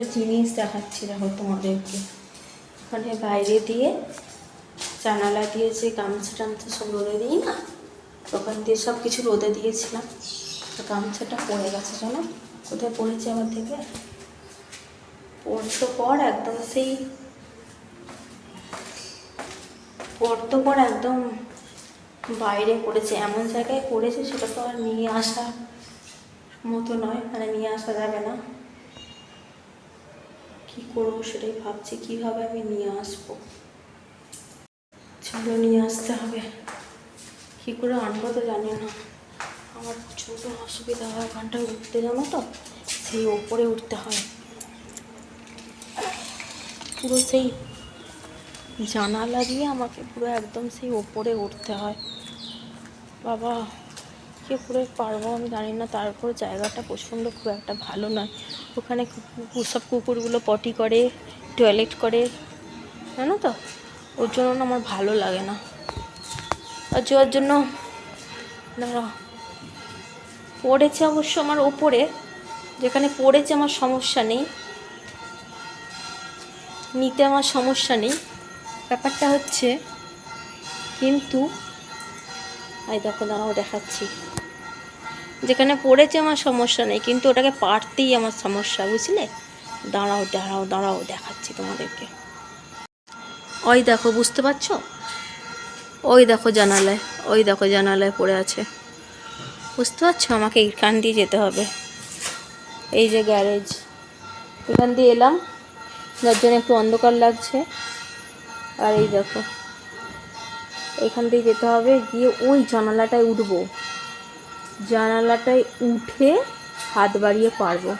জিনিস দেখাচ্ছি দেখো তোমাদেরকে। ওখানে বাইরে দিয়ে জানালা দিয়ে যে গামছা টামছা সব রোদে দিই না, ওখান দিয়ে সব কিছু রোদে দিয়েছিলাম। তো গামছাটা পড়ে গেছে, জানো? কোথায় পড়েছে আমার থেকে পড়তো পর একদম সেই পড়তো পর একদম বাইরে পড়েছে। এমন জায়গায় পড়েছে সেটা তো আর নিয়ে আসা মতো নয় মানে নিয়ে আসা যাবে না। কি করব সেটাই ভাবছি, কীভাবে আমি নিয়ে আসব? চলো নিয়ে আসতে হবে। কি করে আনব তো জানি না। আমার প্রচণ্ড অসুবিধা হয় ওখানটায় উঠতে জানো তো, সেই ওপরে উঠতে হয়। পুরো সেই জানালা দিয়ে আমাকে পুরো একদম সেই ওপরে উঠতে হয়। বাবা। কী করে পারব, আমি জানি না, তারপর জায়গাটা প্রচণ্ড খুব একটা ভালো নয়। ওখানে সব কুকুরগুলো পটি করে টয়লেট করে, জানো তো? ওর জন্য না আমার ভালো লাগে না। আর যাওয়ার জন্য পড়েছে অবশ্য আমার ওপরে, যেখানে পড়েছে আমার সমস্যা নেই। নিতে আমার সমস্যা নেই। ব্যাপারটা হচ্ছে, কিন্তু এই দেখো, দাঁড়াও, দেখাচ্ছি। যেখানে পড়েছে আমার সমস্যা নেই, কিন্তু ওটাকে পারতেই আমার সমস্যা, বুঝলে? দাঁড়াও দাঁড়াও দাঁড়াও, দেখাচ্ছি তোমাদেরকে। ওই দেখো, বুঝতে পারছ? ওই দেখো জানালায়, ওই দেখো জানালায় পড়ে আছে। বুঝতে পারছ? আমাকে এখান দিয়ে যেতে হবে। এই যে গ্যারেজ। এখান দিয়ে এলাম। যার জন্য একটু অন্ধকার লাগছে। আর এই দেখো। এখান দিয়ে যেতে হবে, গিয়ে ওই জানালাটায় উঠবো। জানালাটায় উঠে হাত বাড়িয়ে পারব।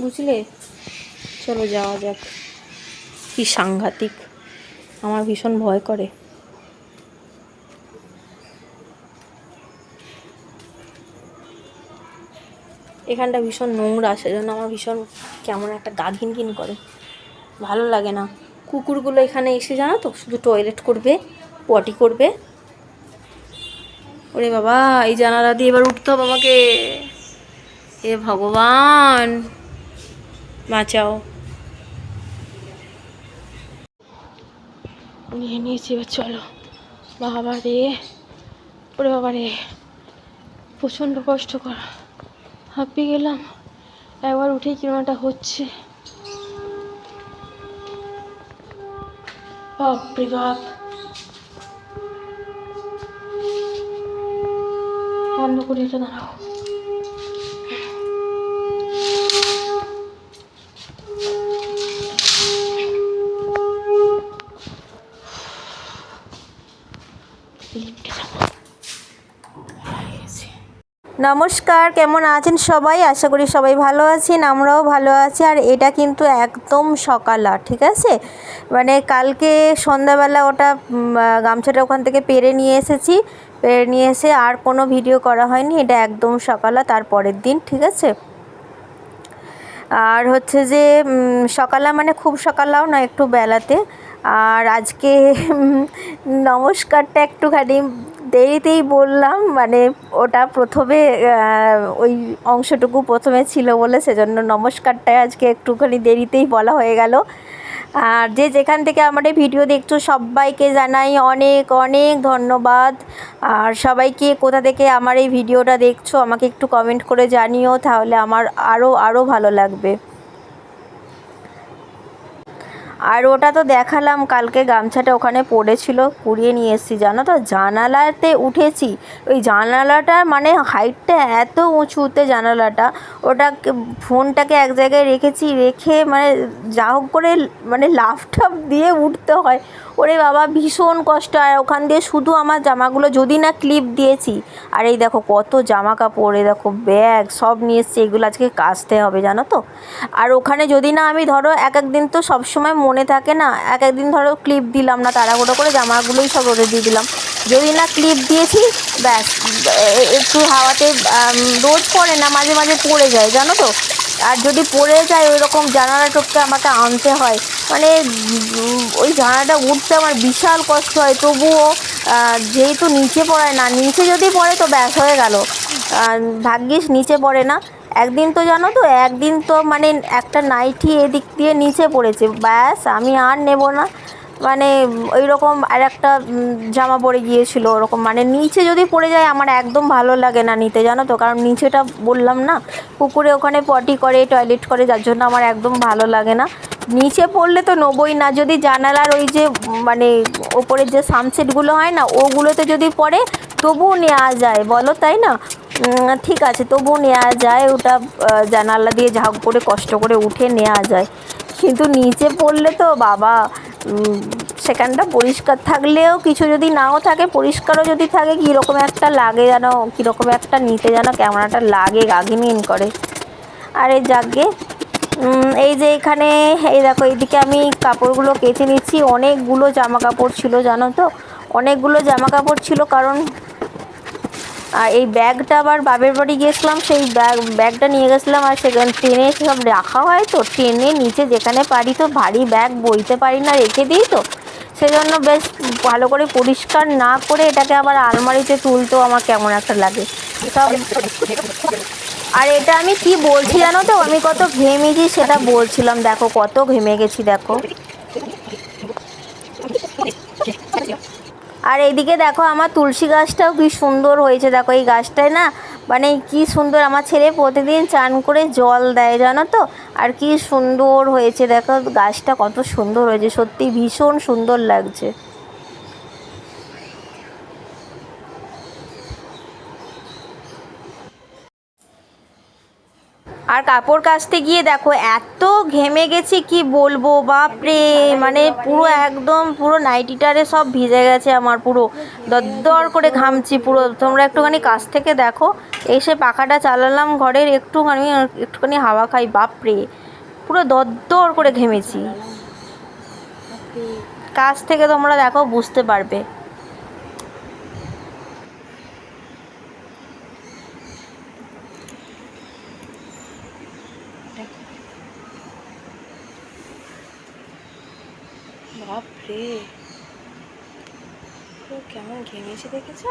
বুঝলে? চলো যাওয়া যাক। কি সাংঘাতিক। আমার ভীষণ ভয় করে। এখানটা ভীষণ নোংরা, সেজন্য আমার ভীষণ কেমন একটা গা ঘিনঘিন করে। ভালো লাগে না। কুকুরগুলো এখানে এসে জানো তো, শুধু টয়লেট করবে পটি করবে। ওরে বাবা, এই জানালা দিয়ে এবার উঠতে হবে আমাকে। এ ভগবান, বাঁচাও। নিয়ে নিয়েছি, এবার চলো। বাবা রে, ওরে বাবা রে, প্রচণ্ড কষ্টকর হাঁপিয়ে গেলাম একবার উঠেই কিরমাটা হচ্ছে। বাপ। বন্ধ করে এটা দাঁড়াও। নমস্কার, কেমন আছেন সবাই? আশা করি সবাই ভালো আছেন, আমরাও ভালো আছি। আর এটা কিন্তু একদম সকালা ঠিক আছে? মানে কালকে সন্ধ্যাবেলা ওটা গামছাটা ওখান থেকে পেরে নিয়ে এসেছি। পেরে নিয়ে এসে আর কোনো ভিডিও করা হয়নি, এটা একদম সকালা তার পরের দিন, ঠিক আছে? আর হচ্ছে যে সকালা মানে খুব সকালাও না একটু বেলাতে। আর আজকে নমস্কারটা একটুখানি দেরিতেই বললাম মানে ওটা প্রথমে ওই অংশটুকু প্রথমে ছিল বলে সেজন্য নমস্কারটা আজকে একটুখানি দেরিতেই বলা হয়ে গেল। আর যে যেখান থেকে আমার এই ভিডিও দেখছ, সবাইকে জানাই অনেক অনেক ধন্যবাদ। আর সবাইকে কোথা থেকে আমার এই ভিডিওটা দেখছ, আমাকে একটু কমেন্ট করে জানিও, তাহলে আমার আরও আরও ভালো লাগবে। আর ওটা তো দেখালাম, কালকে গামছাটা ওখানে পড়েছিল, কুড়িয়ে নিয়ে এসেছি, জানো তো? জানালাতে উঠেছি, ওই জানালাটা মানে হাইটটা এত উঁচুতে জানালাটা, ওটা ফোনটাকে এক জায়গায় রেখেছি, রেখে মানে যা হোক করে মানে লাফ টাফ দিয়ে উঠতে হয়। ওরে বাবা, ভীষণ কষ্ট, আর ওখান দিয়ে শুধু আমার জামাগুলো যদি না ক্লিপ দিয়েছি। আর এই দেখো কত জামা কাপড় এই দেখো ব্যাগ সব নিয়ে এসছি, এগুলো আজকে কাচতে হবে, জানো তো? আর ওখানে যদি না আমি ধরো এক এক দিন তো সবসময় মনে থাকে না, এক একদিন ধরো ক্লিপ দিলাম না, তাড়াহুড়ো করে জামাগুলোই সব রোদে দিয়ে দিলাম। যদি না ক্লিপ দিয়েছি, ব্যাস একটু হাওয়াতে রোদ পড়ে না, মাঝে মাঝে পড়ে যায়, জানো তো? আর যদি পড়ে যায় ওই রকম জানালা টপকে আমাকে আনতে হয়। মানে ওই জানালাটা উঠতে আমার বিশাল কষ্ট হয়, তবুও যেহেতু নিচে পড়ে না, নিচে যদি পড়ে তো ব্যাস হয়ে গেল। ভাগ্যিস নিচে পড়ে না। একদিন তো জানো তো, একদিন তো মানে একটা নাইটি এদিক দিয়ে নিচে পড়েছে। ব্যাস, আমি আর নেব না। মানে ওই রকম আর একটা জামা পরে গিয়েছিল ওরকম। মানে নিচে যদি পড়ে যায়, আমার একদম ভালো লাগে না নিতে, জানো তো। কারণ নিচেটা বললাম না, পুকুরে ওখানে পটি করে, টয়লেট করে, যার জন্য আমার একদম ভালো লাগে না। নিচে পড়লে তো নেবই না। যদি জানালার ওই যে মানে ওপরের যে সানসেটগুলো হয় না, ওগুলোতে যদি পড়ে, তবুও নেওয়া যায়। বলো তাই না? ঠিক আছে, তবুও নেওয়া যায়, ওটা জানালা দিয়ে ঝাঁক করে কষ্ট করে উঠে নেওয়া যায়। কিন্তু নিচে পড়লে তো বাবা সেখানটা পরিষ্কার থাকলেও কিছু যদি নাও থাকে, পরিষ্কারও যদি থাকে, কীরকম একটা লাগে যেন, কীরকম একটা নিতে যেন কেমন একটা লাগে গাগিমিন করে। আর এই যাগে এই যে এখানে, এই দেখো, এইদিকে আমি কাপড়গুলো কেচে নিচ্ছি। অনেকগুলো জামা কাপড় ছিল, জানো তো? অনেকগুলো জামা কাপড় ছিল, কারণ আর এই ব্যাগটা আবার বাপের বাড়ি গিয়েছিলাম সেই ব্যাগ, ব্যাগটা নিয়ে গেছিলাম আর সেখানে ট্রেনে সব রাখা হয় তো ট্রেনে নিচে যেখানে পারি তো ভারী ব্যাগ বইতে পারি না, রেখে দিই তো। সেজন্য বেশ ভালো করে পরিষ্কার না করে এটাকে আবার আলমারিতে তুলতেও আমার কেমন একটা লাগে। সব আর এটা আমি কি বলছি জানো তো? আমি কত ঘেমেছি সেটা বলছিলাম, দেখো কত ঘেমে গেছি, দেখো। আর এইদিকে দেখো আমার তুলসী গাছটাও কি সুন্দর হয়েছে। দেখো এই গাছটায় না মানে কি সুন্দর আমার ছেলে প্রতিদিন চান করে জল দেয়, জানো তো? আর কি সুন্দর হয়েছে। দেখো গাছটা কত সুন্দর হয়েছে, সত্যি ভীষণ সুন্দর লাগছে। আর কাপড় কাচতে গিয়ে দেখো, এত ঘেমে গেছি, কি বলব? বাপরে মানে পুরো একদম, পুরো নাইটিটারে সব ভিজে গেছে আমার, পুরো। দরদর করে ঘামছি পুরো। তোমরা একটুখানি কাছ থেকে দেখো। এসে পাখাটা চালালাম ঘরের, একটুখানি একটুখানি হাওয়া খাই, বাপরে। পুরো দরদর করে ঘেমেছি। কাছ থেকে তোমরা দেখো, বুঝতে পারবে। ও কেমন ঘেমেছে দেখেছ?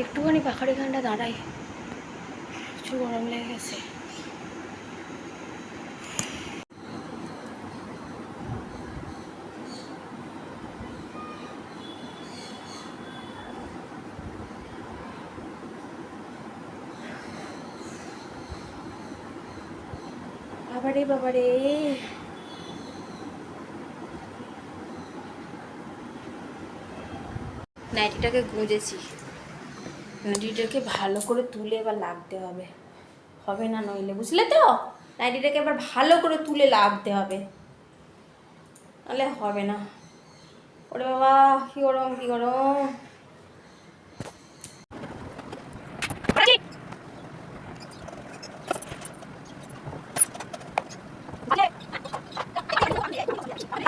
একটুখানি পাখার এখানটা দাঁড়াই। প্রচুর গরম লেগে গেছে। বাবারে। নাইটিটাকে গুঁজেছি। নাইটিটাকে ভালো করে তুলে এবার লাগতে হবে। হবে না নইলে, বুঝলে তো? নাইটিটাকে এবার ভালো করে তুলে লাগতে হবে। নাহলে হবে না। ওরে বাবা, কি গরম কি গরম।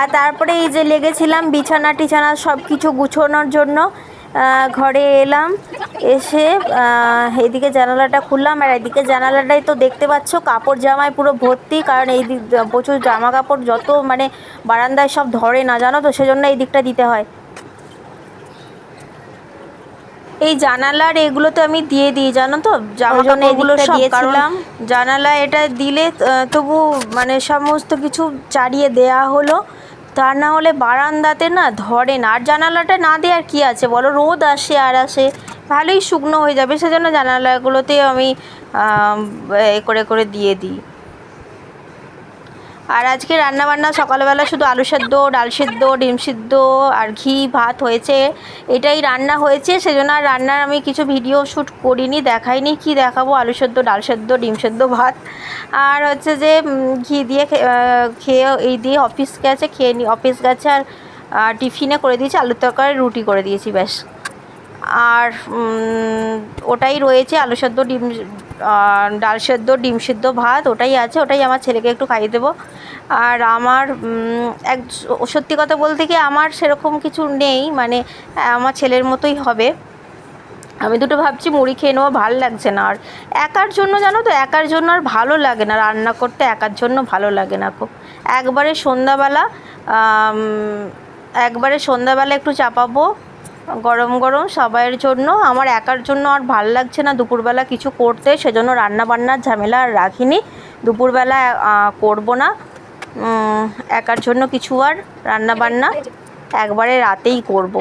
আর তারপরে এই যে লেগেছিলাম বিছানা টিছানা সব কিছু গুছোনোর জন্য ঘরে এলাম এসে আহ, এইদিকে জানালাটা খুললাম আর এদিকে জানালাটাই তো দেখতে পাচ্ছ কাপড় জামায় পুরো ভর্তি কারণ এই দিক প্রচুর জামা কাপড় যত মানে বারান্দায় সব ধরে না জানো তো? সেজন্য এই দিকটা দিতে হয়। এই জানালার এগুলো তো আমি দিয়ে দিই জানো তো? জামা সব দিয়েছিলাম। জানালা এটা দিলে তবু মানে সমস্ত কিছু চারিয়ে দেয়া হলো। তা না হলে বারান্দাতে না ধরে না। আর জানালাটা না দেওয়ার কী আছে বলো? রোদ আসে আর আসে। ভালোই শুকনো হয়ে যাবে, সেজন্য জানালাগুলোতে আমি এ করে করে দিয়ে দিই। আর আজকে রান্নাবান্না সকালবেলা শুধু আলু সেদ্ধ, ডাল সেদ্ধ, ডিম সিদ্ধ আর ঘি, ভাত হয়েছে। এটাই রান্না হয়েছে, সেজন্য আর রান্নার আমি কিছু ভিডিও শ্যুট করিনি, দেখাইনি কি দেখাবো, আলু সেদ্ধ, ডাল সেদ্ধ, ডিম সেদ্ধ, ভাত। আর হচ্ছে যে ঘি দিয়ে খেয়ে এই দিয়ে অফিস গেছে, খেয়ে নি, অফিস গেছে আর টিফিনে করে দিয়েছি, আলুর তরকারি, রুটি করে দিয়েছি, ব্যাস। আর ওটাই রয়েছে আলু সেদ্ধ, ডিম ডাল সেদ্ধ, ডিম সেদ্ধ ভাত, ওটাই আছে, ওটাই আমার ছেলেকে একটু খাইয়ে দেবো। আর আমার এক, সত্যি কথা বলতে কি আমার সেরকম কিছু নেই মানে আমার ছেলের মতোই হবে। আমি দুটো ভাবছি মুড়ি খেয়ে নেব, ভালো লাগছে না। আর একার জন্য জানো তো, একার জন্য আর ভালো লাগে না, রান্না করতে একার জন্য ভালো লাগে না খুব। একবারে সন্ধ্যাবেলা একবারে সন্ধ্যাবেলা একটু চাপাবো গরম গরম সবাইয়ের জন্য। আমার একার জন্য আর ভালো লাগছে না দুপুরবেলা কিছু করতে, সেজন্য রান্না বান্নার ঝামেলা আর রাখিনি। দুপুরবেলা করব না। একার জন্য কিছু আর রান্না বান্না একবারে রাতেই করব।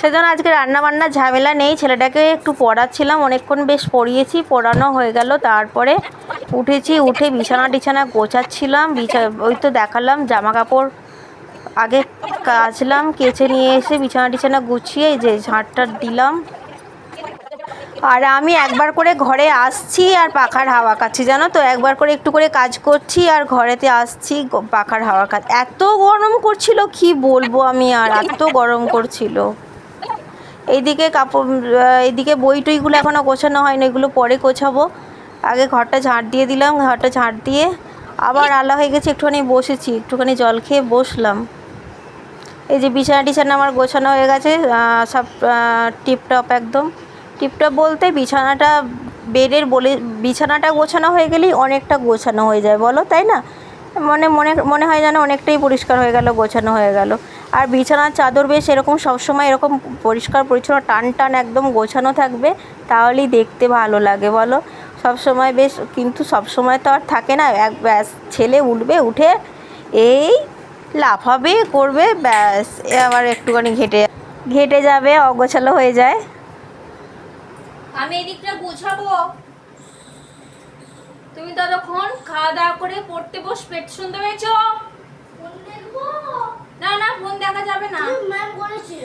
সেজন্য আজকে রান্না বান্নার ঝামেলা নেই। ছেলেটাকে একটু পড়াচ্ছিলাম, অনেকক্ষণ বেশ পড়িয়েছি, পড়ানো হয়ে গেল। তারপরে উঠেছি, উঠে বিছানা টিছানা গোছাচ্ছিলাম, বিছা ওই তো দেখালাম জামা কাপড় আগে কাচলাম, কেচে নিয়ে এসে বিছানা টিছানা গুছিয়ে যে ঝাঁটটা দিলাম। আর আমি একবার করে ঘরে আসছি আর পাখার হাওয়া খাচ্ছি, জানো তো? একবার করে একটু করে কাজ করছি আর ঘরেতে আসছি পাখার হাওয়া খা এত গরম করছিল, কি বলব আমি আর? এত গরম করছিল। এইদিকে কাপড় এইদিকে বই টইগুলো এখনও গোছানো হয়নি, এগুলো পরে গোছাবো। আগে ঘরটা ঝাঁট দিয়ে দিলাম, ঘরটা ঝাঁট দিয়ে আবার আলা হয়ে গেছে, একটুখানি বসেছি, একটুখানি জল খেয়ে বসলাম। এই যে বিছানা টিছানা আমার গোছানো হয়ে গেছে সব টিপটপ একদম। টিপটপ বলতে বিছানাটা, বেডের বলে, বিছানাটা গোছানো হয়ে গেলেই অনেকটা গোছানো হয়ে যায়, বলো, তাই না? মনে মনে মনে হয় যেন অনেকটাই পরিষ্কার হয়ে গেল, গোছানো হয়ে গেল। আর বিছানার চাদর বেশ এরকম সবসময় এরকম পরিষ্কার, পরিচ্ছন্ন, টান টান একদম গোছানো থাকবে, তাহলেই দেখতে ভালো লাগে, বলো। সব সময় বেশ কিন্তু সব সময় তো আর থাকে না। এক ব্যাস ছেলে উঠবে উঠে এই লাফাবে করবে ব্যাস এ আবার একটুখানি ঘেটে ঘেটে যাবে অগোছালো হয়ে যায়। আমি এদিকটা গুছাবো। তুমি ততক্ষণ খাওয়া দাওয়া করে পড়তে বস পেট শুনতে পেয়েছ? না না ফোন দেখা যাবে না। ম্যাম বলেছে।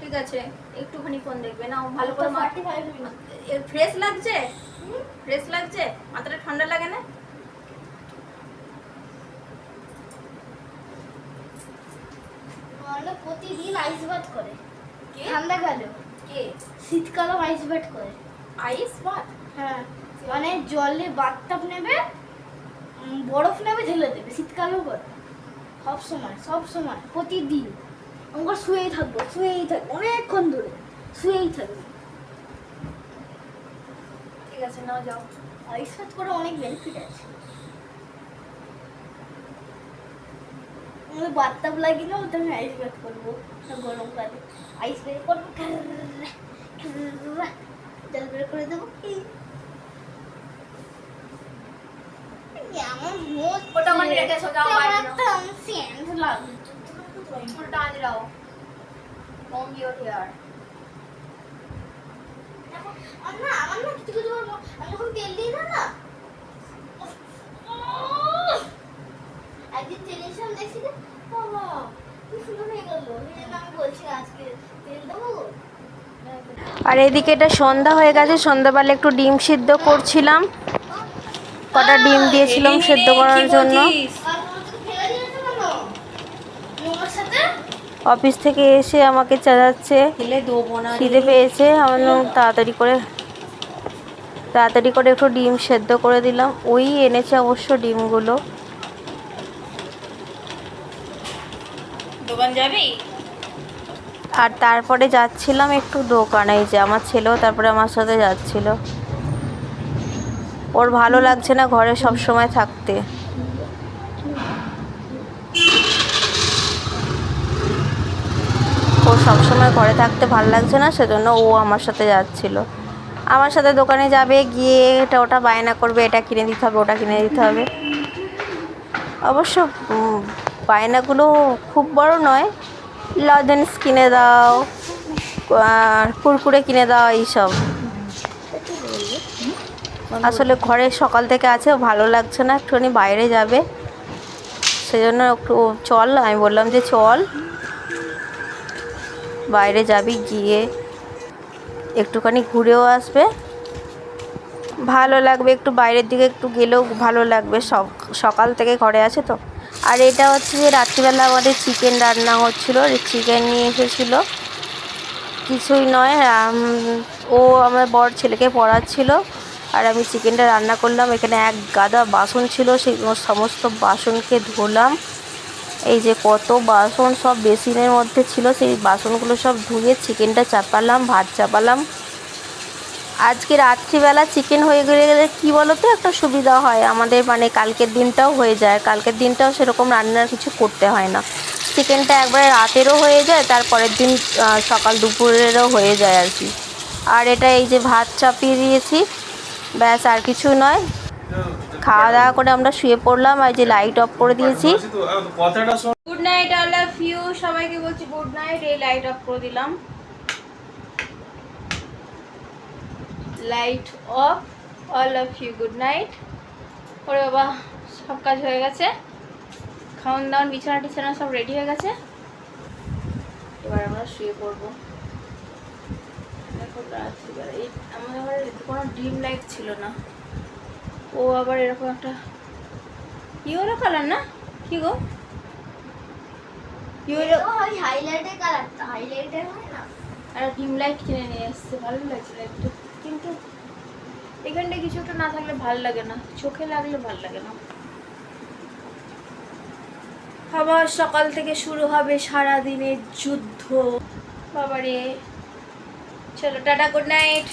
ঠিক আছে একটুখানি ফোন দেখবে না ভালো করে ফাইভ মিনিট। ফ্রেশ লাগছে? ফ্রেশ লাগছে? মাথাটা ঠান্ডা লাগে না? প্রতিদিন আইস ভাত করে। কে? ঠান্ডা গেল কে? শীতকালেও আইস ভাত করে। আইস ভাত হ্যাঁ মানে জলে বাথটাব নেবে বরফ নেবে ঢেলে দেবে। শীতকালেও করে। সব সময় সব সময় প্রতিদিন। আমরা শুয়েই থাকব শুয়েই থাকব অনেকক্ষণ ধরে শুয়েই থাকব। ঠিক আছে নাও যাও। ভাত করে অনেক বেনিফিট আছে। আমাদের বাথটাব লাগিয়ে না ওটা আমি আইস ভাত করব। গরমকালে আইস বের করব জল বের করে দেবো এই। এমন হচ্ছে। ওটা ওখানে রেখে এসো, যাও বাইরে একটা scent লাগছে। উল্টা আজ রাও কম ইউর হেয়ার আমার না আমার না কিছু কিছু আমি যখন তেল দিই না না উফ, উফ। একদিন তেল এসেছিলাম দেখছি যে বাবা কি সুন্দর হয়ে গেল সেই আমি বলছি আজকে তেল দেবো আর এদিকে এটা সন্ধ্যা হয়ে গেছে সন্ধ্যাবেলা একটু ডিম সিদ্ধ করছিলাম কটা ডিম দিয়েছিলাম সেদ্ধ করার জন্য আর তোমার থেকে ফেলে দিয়েছ কেন নোংরার সাথে অফিস থেকে এসে আমাকে চালাচ্ছে খিদে পেয়েছে আমার তাড়াতাড়ি করে তাড়াতাড়ি করে একটু ডিম সেদ্ধ করে দিলাম। ওই এনেছে অবশ্য ডিমগুলো। দোকান যাবি? আর তারপরে যাচ্ছিলাম একটু দোকানে যে আমার ছেলেও তারপরে আমার সাথে যাচ্ছিল। ওর ভালো লাগছে না ঘরে সব সময় থাকতে ও সবসময় ঘরে থাকতে ভালো লাগছে না, সেজন্য ও আমার সাথে যাচ্ছিল। আমার সাথে দোকানে যাবে, গিয়ে এটা ওটা বায়না করবে, এটা কিনে দিতে হবে, ওটা কিনে দিতে হবে। অবশ্য বায়নাগুলো খুব বড় নয়, লজেন্স কিনে দাও কুরকুরে কিনে দাও এইসব আসলে ঘরে সকাল থেকে আছে ভালো লাগছে না, একটুখানি বাইরে যাবে। সেজন্য একটু চল, আমি বললাম যে চল। বাইরে যাবি, গিয়ে একটুখানি ঘুরেও আসবে। ভালো লাগবে একটু বাইরের দিকে একটু গেলেও ভালো লাগবে সকাল থেকে ঘরে আছে তো। আর এটা হচ্ছে যে রাত্রিবেলা আমাদের চিকেন রান্না হচ্ছিল, চিকেন নিয়ে এসেছিল। কিছুই নয় ও আমার বর ছেলেকে পড়াচ্ছিল আর আমি চিকেনটা রান্না করলাম। এখানে এক গাদা বাসন ছিল সেই সমস্ত বাসনকে ধুলাম। এই যে কত বাসন সব বেসিনের মধ্যে ছিল, সেই বাসনগুলো সব ধুয়ে চিকেনটা চাপালাম, ভাত চাপালাম। আজকে রাত্রিবেলা চিকেন হয়ে গেলে গেলে কী বলো তো একটা সুবিধা হয় আমাদের মানে কালকের দিনটাও হয়ে যায়। কালকের দিনটাও সেরকম রান্নার কিছু করতে হয় না। চিকেনটা একবারে রাতেরও হয়ে যায়, তারপরের দিন সকাল দুপুরেরও হয়ে যায় আর কি। আর এটা এই যে ভাত চাপিয়ে দিয়েছি, ব্যাস আর কিছু নয়। খাওয়া দাওয়া করে আমরা শুয়ে পড়লাম আর যে লাইট অফ করে দিয়েছি। Good night all of you সবাইকে বলছি গুড নাইট এই লাইট অফ করে দিলাম। Light off all of you good night ওরে বাবা, সব কাজ হয়ে গেছে। খাওয়ান দাওয়ান বিছানা টিছানা সব রেডি হয়ে গেছে। এবার আমরা শুয়ে পড়ব। দেখো, রাত্রিবেলা এই আমাদের কোনো ডিম লাইট ছিল না। ও আবার এরকম একটা ইয়েলো কালার না? কি গো? ইয়েলো হাইলাইটের কালারটা হাইলাইটের হয় না? আর ডিম লাইট কিনে নিয়ে এসছে ভালো লাগছে লাইটটা কিন্তু এখানটা কিছু একটা না থাকলে ভালো লাগে না চোখে লাগলে ভালো লাগে না। আবার সকাল থেকে শুরু হবে সারা দিনের যুদ্ধ। বাবারে। চলো টাটা গুড নাইট